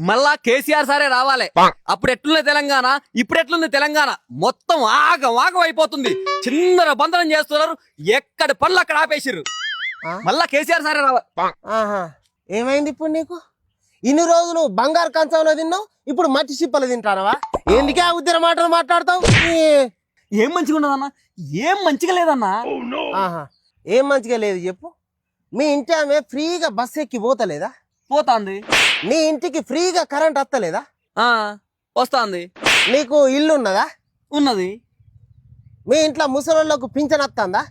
మళ్ళా కేసీఆర్ సారే రావాలి. అప్పుడు ఎట్లుంది తెలంగాణ? ఇప్పుడు ఎట్లుంది తెలంగాణ? మొత్తం ఆగం ఆగం అయిపోతుంది. చిన్నర బంధనం చేస్తున్నారు. ఎక్కడి పనులు అక్కడ ఆపేసిర్రు. ఆ? మళ్ళా కేసీఆర్ సారే రావాలి. ఆహా. ఏమైంది ఇప్పుడు నీకు? ఇన్ని రోజులు బంగారు కంచంలో తిన్నావు ఇప్పుడు మట్టి చిప్పలు తింటానవా? ఎందుకే ఆ ఉద్దర మాటలు మాట్లాడతావు? ఏం మంచిగా ఉన్నదన్నా? ఏం మంచిగా లేదన్నా? ఆహా. ఏం మంచిగా లేదు చెప్పు. మీ ఇంటి ఆమె ఫ్రీగా బస్ ఎక్కి పోతలేదా? పోతాంది. నీ ఇంటికి ఫ్రీగా కరెంట్ వస్తలేదా? ఆ వస్తాంది. నీకు ఇల్లు ఉన్నదా? ఉన్నది. మీ ఇంట్లో ముసలోళ్ళకు పింఛన్ వస్తుందా?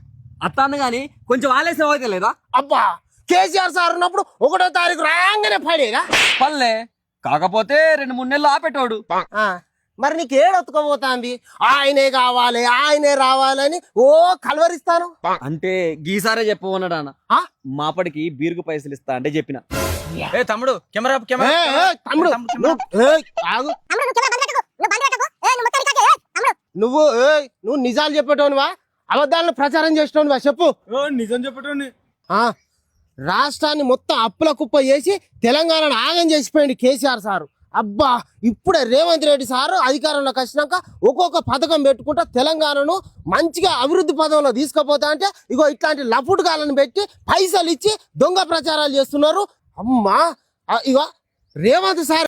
అత్తాంది గాని కొంచెం ఆలస్యం అయితే లేదా? అబ్బా కేసీఆర్ సార్ ఉన్నప్పుడు ఒకటో తారీఖు రాగానే పడేగా పల్లె కాకపోతే రెండు మూడు నెలలు ఆపేటోడు. ఆ, మరి నీకు ఏడొత్తుకోబోతాంది ఆయనే కావాలి ఆయనే రావాలని ఓ కలవరిస్తాను. అంటే గీసారే చెప్పమన్నాడు అన్న ఆ? మాపడికి బీరుగు పైసలు ఇస్తా అంటే చెప్పిన. ఏ తమ్ముడు కెమెరా ఏ, కెమెరా ఏ, తమ్ముడు నువ్వు ఆగు. నువ్వు ఏయ్, నువ్వు నిజాలు చెప్పేటోనివా? అబద్ధాలను ప్రచారం చేసేటోనివా? చెప్పు. నిజం చెప్పటోని. ఆ రాష్ట్రాన్ని మొత్తం అప్పుల కుప్ప చేసి తెలంగాణను ఆగం చేసిపోయింది కేసీఆర్ సారు. అబ్బా ఇప్పుడే రేవంత్ రెడ్డి సారు అధికారంలోకి వచ్చినాక ఒక్కొక్క పథకం పెట్టుకుంటా తెలంగాణను మంచిగా అభివృద్ధి పదంలో తీసుకుపోతా అంటే ఇగో ఇట్లాంటి లఫుట్గాలను పెట్టి పైసలు ఇచ్చి దొంగ ప్రచారాలు చేస్తున్నారు. అమ్మా ఇగో రేవంత్ సార్